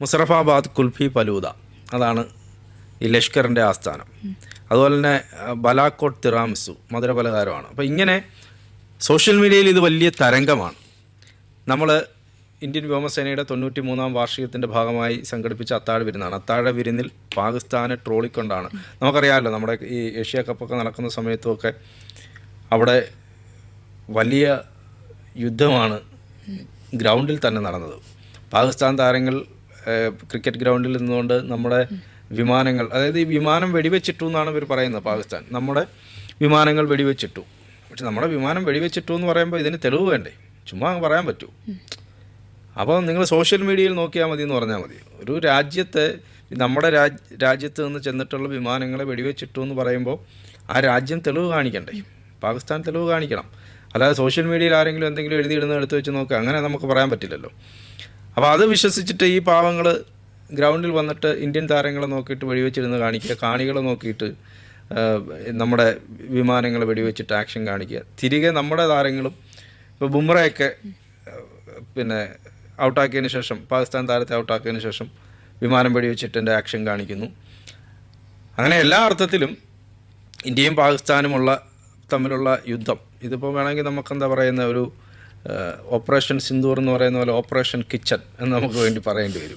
മുസറഫാബാദ് കുൽഫി ഫലൂദ. അതാണ് ഈ ലഷ്കറിന്റെ ആസ്ഥാനം. അതുപോലെ തന്നെ ബലാക്കോട്ട് തിറാമിസു മധുരപലഹാരമാണ്. അപ്പോൾ ഇങ്ങനെ സോഷ്യൽ മീഡിയയിൽ ഇത് വലിയ തരംഗമാണ്. നമ്മൾ ഇന്ത്യൻ വ്യോമസേനയുടെ തൊണ്ണൂറ്റി മൂന്നാം വാർഷികത്തിന്റെ ഭാഗമായി സംഘടിപ്പിച്ച അത്താഴ വിരുന്നാണ്. അത്താഴ വിരുന്നിൽ പാകിസ്ഥാനെ ട്രോളിക്കൊണ്ടാണ്. നമുക്കറിയാമല്ലോ നമ്മുടെ ഈ ഏഷ്യ കപ്പൊക്കെ നടക്കുന്ന സമയത്തുമൊക്കെ അവിടെ വലിയ യുദ്ധമാണ് ഗ്രൗണ്ടിൽ തന്നെ നടന്നത്. പാകിസ്ഥാൻ താരങ്ങൾ ക്രിക്കറ്റ് ഗ്രൗണ്ടിൽ നിന്നുകൊണ്ട് നമ്മുടെ വിമാനങ്ങൾ അതായത് ഈ വിമാനം വെടിവെച്ചിട്ടു എന്നാണ് ഇവർ പറയുന്നത് പാകിസ്ഥാൻ. നമ്മുടെ വിമാനങ്ങൾ വെടിവെച്ചിട്ടു. പക്ഷെ നമ്മുടെ വിമാനം വെടിവെച്ചിട്ടു എന്ന് പറയുമ്പോൾ ഇതിന് തെളിവ് വേണ്ടേ? ചുമ്മാ അങ്ങ് പറയാൻ പറ്റൂ. അപ്പോൾ നിങ്ങൾ സോഷ്യൽ മീഡിയയിൽ നോക്കിയാൽ മതി എന്ന് പറഞ്ഞാൽ മതി. ഒരു രാജ്യത്തെ നമ്മുടെ രാജ് രാജ്യത്ത് നിന്ന് ചെന്നിട്ടുള്ള വിമാനങ്ങളെ വെടിവെച്ചിട്ടു എന്ന് പറയുമ്പോൾ ആ രാജ്യം തെളിവ് കാണിക്കണ്ടേ? പാകിസ്ഥാൻ തെളിവ് കാണിക്കണം. അല്ലാതെ സോഷ്യൽ മീഡിയയിൽ ആരെങ്കിലും എന്തെങ്കിലും എഴുതിയിടുന്ന എടുത്ത് വെച്ച് നോക്കുക അങ്ങനെ നമുക്ക് പറയാൻ പറ്റില്ലല്ലോ. അപ്പോൾ അത് വിശ്വസിച്ചിട്ട് ഈ പാവങ്ങൾ ഗ്രൗണ്ടിൽ വന്നിട്ട് ഇന്ത്യൻ താരങ്ങളെ നോക്കിയിട്ട് വെടിവെച്ചിരുന്ന് കാണിക്കുക കാണികളെ നോക്കിയിട്ട് നമ്മുടെ വിമാനങ്ങൾ വെടിവെച്ചിട്ട് ആക്ഷൻ കാണിക്കുക. തിരികെ നമ്മുടെ താരങ്ങളും ഇപ്പോൾ ബുംറയൊക്കെ പിന്നെ ഔട്ടാക്കിയതിന് ശേഷം പാകിസ്ഥാൻ താരത്തെ ഔട്ടാക്കിയതിന് ശേഷം വിമാനം വെടിവെച്ചിട്ട് എന്റെ ആക്ഷൻ കാണിക്കുന്നു. അങ്ങനെ എല്ലാ അർത്ഥത്തിലും ഇന്ത്യയും പാകിസ്ഥാനുമുള്ള തമ്മിലുള്ള യുദ്ധം. ഇതിപ്പോൾ വേണമെങ്കിൽ നമുക്കെന്താ പറയുന്ന ഒരു ഓപ്പറേഷൻ സിന്ദൂർ എന്ന് പറയുന്ന പോലെ ഓപ്പറേഷൻ കിച്ചൺ എന്ന് നമുക്ക് വേണ്ടി പറയേണ്ടി വരും.